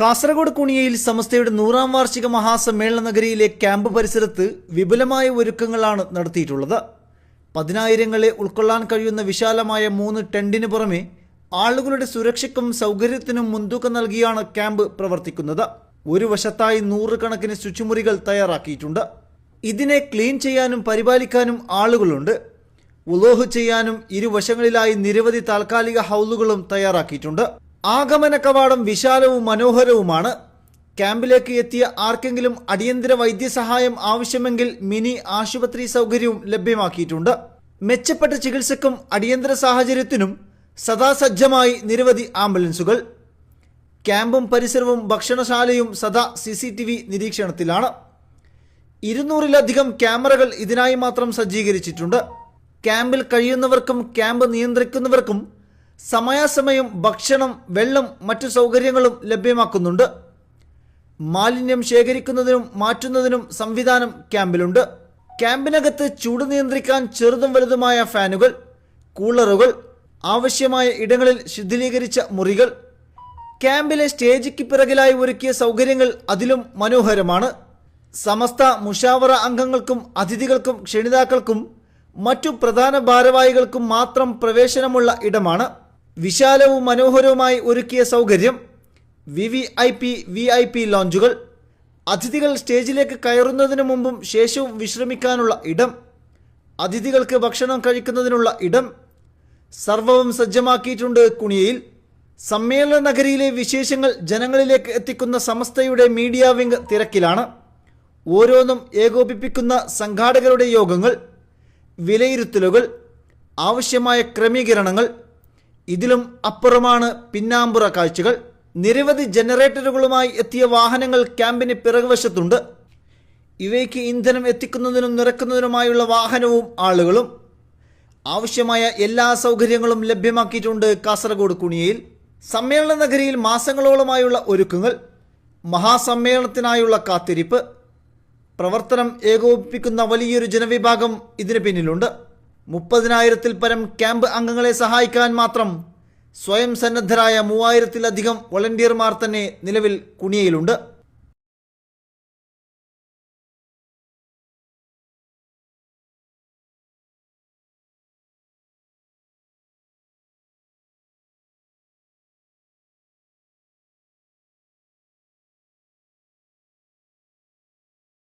കാസർഗോഡ് കുണിയയിൽ സമസ്തയുടെ നൂറാം വാർഷിക മഹാസമ്മേളന നഗരിയിലെ ക്യാമ്പ് പരിസരത്ത് വിപുലമായ ഒരുക്കങ്ങളാണ് നടത്തിയിട്ടുള്ളത്. പതിനായിരങ്ങളെ ഉൾക്കൊള്ളാൻ കഴിയുന്ന വിശാലമായ മൂന്ന് ടെന്റിന് പുറമെ ആളുകളുടെ സുരക്ഷയ്ക്കും സൗകര്യത്തിനും മുൻതൂക്കം നൽകിയാണ് ക്യാമ്പ് പ്രവർത്തിക്കുന്നത്. ഒരു വശത്തായി നൂറുകണക്കിന് ശുചിമുറികൾ തയ്യാറാക്കിയിട്ടുണ്ട്. ഇതിനെ ക്ലീൻ ചെയ്യാനും പരിപാലിക്കാനും ആളുകളുണ്ട്. ഉലോഹ് ചെയ്യാനും ഇരുവശങ്ങളിലായി നിരവധി താൽക്കാലിക ഹൗലുകളും തയ്യാറാക്കിയിട്ടുണ്ട്. ആഗമന കവാടം വിശാലവും മനോഹരവുമാണ്. ക്യാമ്പിലേക്ക് എത്തിയ ആർക്കെങ്കിലും അടിയന്തര വൈദ്യസഹായം ആവശ്യമെങ്കിൽ മിനി ആശുപത്രി സൗകര്യവും ലഭ്യമാക്കിയിട്ടുണ്ട്. മെച്ചപ്പെട്ട ചികിത്സക്കും അടിയന്തര സാഹചര്യത്തിനും സദാസജ്ജമായി നിരവധി ആംബുലൻസുകൾ. ക്യാമ്പും പരിസരവും ഭക്ഷണശാലയും സദാ സി സി ടി വി നിരീക്ഷണത്തിലാണ്. ഇരുന്നൂറിലധികം ക്യാമറകൾ ഇതിനായി മാത്രം സജ്ജീകരിച്ചിട്ടുണ്ട്. ക്യാമ്പിൽ കഴിയുന്നവർക്കും ക്യാമ്പ് നിയന്ത്രിക്കുന്നവർക്കും സമയാസമയം ഭക്ഷണം വെള്ളം മറ്റു സൗകര്യങ്ങളും ലഭ്യമാക്കുന്നുണ്ട്. മാലിന്യം ശേഖരിക്കുന്നതിനും മാറ്റുന്നതിനും സംവിധാനം ക്യാമ്പിലുണ്ട്. ക്യാമ്പിനകത്ത് ചൂട് നിയന്ത്രിക്കാൻ ചെറുതും വലുതുമായ ഫാനുകൾ കൂളറുകൾ ആവശ്യമായ ഇടങ്ങളിൽ ശുദ്ധീകരിച്ച മുറികൾ ക്യാമ്പിലെ സ്റ്റേജിക്ക് പിറകിലായി ഒരുക്കിയ സൗകര്യങ്ങൾ അതിലും മനോഹരമാണ്. സമസ്ത മുഷാവറ അംഗങ്ങൾക്കും അതിഥികൾക്കും ക്ഷണിതാക്കൾക്കും മറ്റു പ്രധാന ഭാരവാഹികൾക്കും മാത്രം പ്രവേശനമുള്ള ഇടമാണ്. വിശാലവും മനോഹരവുമായി ഒരുക്കിയ സൗകര്യം V V I P V I P ലോഞ്ചുകൾ അതിഥികൾ സ്റ്റേജിലേക്ക് കയറുന്നതിന് മുമ്പും ശേഷവും വിശ്രമിക്കാനുള്ള ഇടം അതിഥികൾക്ക് ഭക്ഷണം കഴിക്കുന്നതിനുള്ള ഇടം സർവവും സജ്ജമാക്കിയിട്ടുണ്ട് കുണിയയിൽ. സമ്മേളന നഗരിയിലെ വിശേഷങ്ങൾ ജനങ്ങളിലേക്ക് എത്തിക്കുന്ന സമസ്തയുടെ മീഡിയ വിംഗ് തിരക്കിലാണ്. ഓരോന്നും ഏകോപിപ്പിക്കുന്ന സംഘാടകരുടെ യോഗങ്ങൾ വിലയിരുത്തലുകൾ ആവശ്യമായ ക്രമീകരണങ്ങൾ ഇതിലും അപ്പുറമാണ് പിന്നാമ്പുറ കാഴ്ചകൾ. നിരവധി ജനറേറ്ററുകളുമായി എത്തിയ വാഹനങ്ങൾ ക്യാമ്പിന് പിറകുവശത്തുണ്ട്. ഇവയ്ക്ക് ഇന്ധനം എത്തിക്കുന്നതിനും നിറക്കുന്നതിനുമായുള്ള വാഹനവും ആളുകളും. ആവശ്യമായ എല്ലാ സൗകര്യങ്ങളും ലഭ്യമാക്കിയിട്ടുണ്ട് കാസർഗോഡ് കുണിയയിൽ. സമ്മേളന നഗരിയിൽ മാസങ്ങളോളമായുള്ള ഒരുക്കങ്ങൾ. മഹാസമ്മേളനത്തിനായുള്ള കാത്തിരിപ്പ്. പ്രവർത്തനം ഏകോപിപ്പിക്കുന്ന വലിയൊരു ജനവിഭാഗം ഇതിന് പിന്നിലുണ്ട്. മുപ്പതിനായിരത്തിൽ പരം ക്യാമ്പ് അംഗങ്ങളെ സഹായിക്കാൻ മാത്രം സ്വയം സന്നദ്ധരായ മൂവായിരത്തിലധികം വളണ്ടിയർമാർ തന്നെ നിലവിൽ കുണിയയിലുണ്ട്.